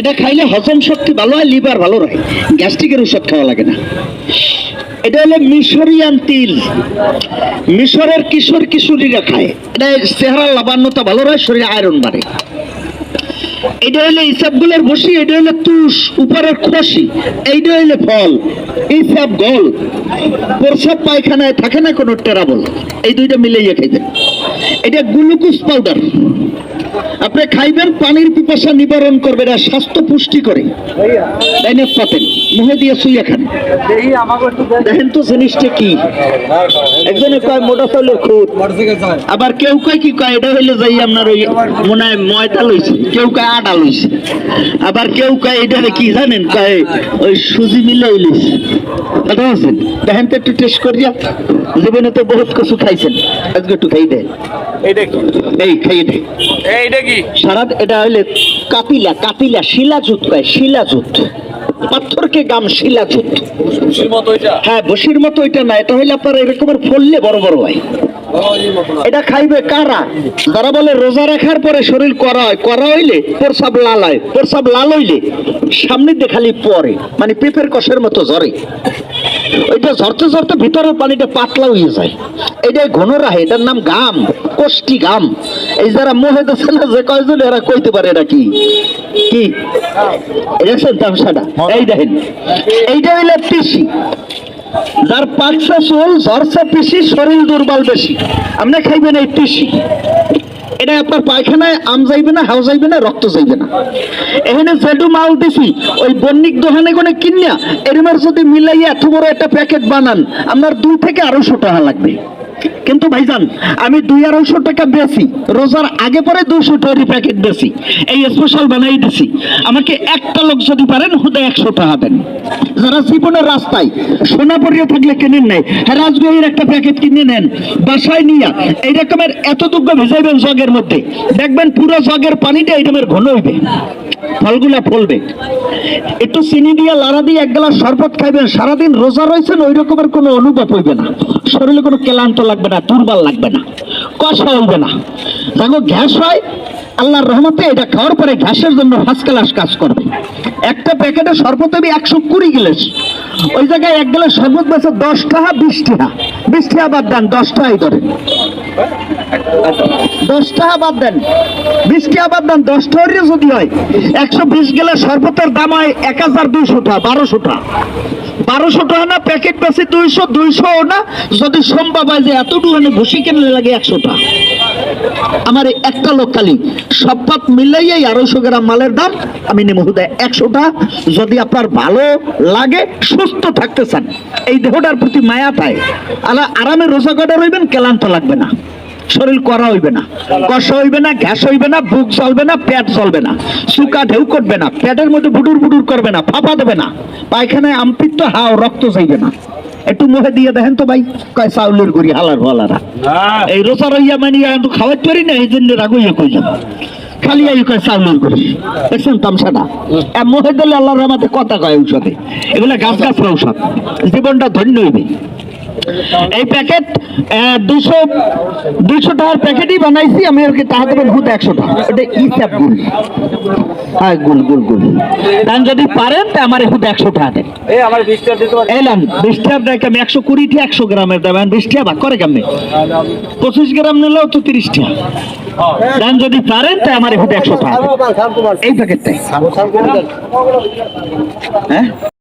এটা খাইলে হজম শক্তি ভালো হয় লিভার ভালো হয় গ্যাস্ট্রিকের ওষুধ খাওয়া লাগে না। এটা হলো মিশরিয়ান তিল। মিশরের কিশোর কিশোরীরা খায়। এটা চেহারা লাবান্নতা ভালো হয় শরীরে আয়রন বাড়ে। এটা হলো ইসাবগুলোর বসি, এটা হলো তুষ, উপরের খসি, এইটা হলো ফল। ইসাব গল প্রসাব পায়খানায় থাকে না কোনো টেরাবল। এই দুইটা মিলাইয়া খাইবেন এটা গ্লুকোজ পাউডার। আপনি খাইবেন পানির পিপাসা নিবারণ করবে এটা স্বাস্থ্য পুষ্টি করে পাতেন মুহে দিয়ে শুইয়া খান। দেখেন তো জিনিসটা কি। একজনে কয় মোটা চাউলের আবার কেউ কয় কি কয় এটা হইলে যাই আপনার ওই মনে হয় ময়দা লইছে। কেউ কয় আটা লইছে। আবার কেউ কয় কি জানেন? কয় ওই সুজি মিলে লইছে। কথা আছেন দেখেন তো একটু টেস্ট করিয়া। জীবনে তো বহুত কিছু খাইছেন। আজকে একটু খাই দেয় এই খাইয়ে দেয় এইটা কি সারা এটা হইলে কাপিলা কাপিলা শিলাজুত কয় শিলাজুত পাথরকে গাম শিলাজুত হ্যাঁ বসির মতো এটা না এটা হইলে আপনার এরকমের ফললে বড় বড় হয়। এটা খাইবে কারা? যারা বলে রোজা রাখার পরে শরীর করা হয় করা হইলে প্রসাব লাল হয় প্রসাব লাল হইলে সামনের দিয়ে খালি পরে মানে পেঁপের কষের মতো জ্বরে। ওইটা ঝরতে ঝরতে ভিতরের পানিটা পাতলা হয়ে যায়। এটাই ঘন রাহে এটার নাম গাম কোষ্টি গাম। এই যারা মোহে দিচ্ছে না, যে কয়জন এরা কইতে পারে এটা কি? কি? তামসাটা। এই দেখেন, এইটা হইলে পিসি। যার পাঁচশো চুল, ঝরছে পিসি, শরীর দুর্বল বেশি। আপনি খাইবেন এই পিসি। এটা আপনার পায়খানায় আম যাইবে না, হাও যাইবে না, রক্ত যাইবে না। এখানে যেটু মাল দিছি, ওই বন্যিক দোকানে কোনে কিনিয়া এরমার যদি মিলাইয়া এত বড় একটা প্যাকেট বানান, আপনার দুই থেকে আড়াইশো টাকা লাগবে। কিন্তু ভাইজান, আমি দুই আড়াইশো টাকা বেশি রোজার আগে পরে দুইশো টাকার প্যাকেট বেশি এই স্পেশাল বানাই দিছি আমাকে একটা লোক যদি পারেন, হুদে একশো টাকা দেন। যারা জীবনের রাস্তায় সোনা পরিয়ে থাকলে কিনেন নাই হ্যাঁ রাজগোহীর একটা প্যাকেট কিনে নেন, বাসায় নিয়া, এই রকমের এত দুগ্গ ভেজাইবেন জগের মধ্যে। দেখবেন পুরো জগের পানিটা এই রকমের ঘন হইবে। ফলগুলা ফলবে। একটু চিনি দিয়ে লাড়া দিয়ে এক গ্লাস শরবত খাইবেন, সারাদিন রোজা রয়েছেন, ওই রকমের কোনো অনুভব হইবে না। শরীরে কোনো ক্লান্ত লাগবে না, দুর্বল লাগবে না কষা হইবে না। দেখো, গ্যাস হয়, আল্লাহর রহমতে এটা খাওয়ার পরে গ্যাসের জন্য ফার্স্ট ক্লাস কাজ করবে। একটা প্যাকেটে শরবত হবে একশো কুড়ি গ্লাস, ওই জায়গায় এক গ্লাস শরবত বেছে দশ টাকা বিশ টাকা বিশ টাকা বাদ দেন, দশ টাকাই ধরেন দশ টাকা বাদ দেন, বিশ টাকা বাদ দেন, দশ টাকা যদি হয়, একশো বিশ গেলে শরবতের দাম হয় এক হাজার দুইশো টাকা বারোশো টাকা বারোশো টাকা না প্যাকেট বেশি দুইশো দুইশো না? যদি সম্ভব হয় যে এতটুখানি ভুসি কিনলে লাগে একশো টাকা। আমার একটা লোক খালি, সব পাত মিলাইয়াই আড়াইশো গ্রাম মালের দাম, আমি নেব হুদায় একশো যদি আপনার ভালো লাগে, সুস্থ থাকতে চান, এই দেহটার প্রতি মায়া পায়। আলা আরামে রোজা কাটা রইবেন, ক্লান্ত লাগবে না। শরীর করা হইবে না। কষা হইবে না গ্যাস হইবে না বুক চলবে না পেট চলবে না। সুকা ঢেউ করবে না পেটের মধ্যে বুডুর বুডুর করবে না ফাঁপা দেবে না। পায়খানায় আমপিত্ত হাও রক্ত যাইবে না। একটু মুখে দিয়ে দেখেন তো ভাই কয় চাউলের গুড়ি হালার হালারা এই রোজা রইয়া মানে কিন্তু খাওয়াইতে পারি না এই জন্য রাগুইয়া কইলাম। খালি এই কয় চাউলের গুড়ি। দেখছেন তামসাটা এ মুখে দিলে আল্লাহর রহমতে কথা কয় ঔষধে। এগুলা গাছ গাছ ঔষধ। জীবনটা ধন্য হইবে। এই প্যাকেট দুশো দুশো টাকার প্যাকেটই বানাইছি আমি আর কি টাকা দেবেন হুদ একশো টাকা। এটা ইসাব গুল হ্যাঁ গুল গুল গুল যদি পারেন তা আমার হুদ একশো টাকা দেন। এলাম বিশ দেখ আমি একশো কুড়িটি একশো গ্রামের দেবেন বিশ টাকা ভাগ করে কেমনি? পঁচিশ গ্রাম নিলেও তো তিরিশ টাকা দেন যদি পারেন তা আমার হুদ একশো টাকা এই প্যাকেটটাই হ্যাঁ।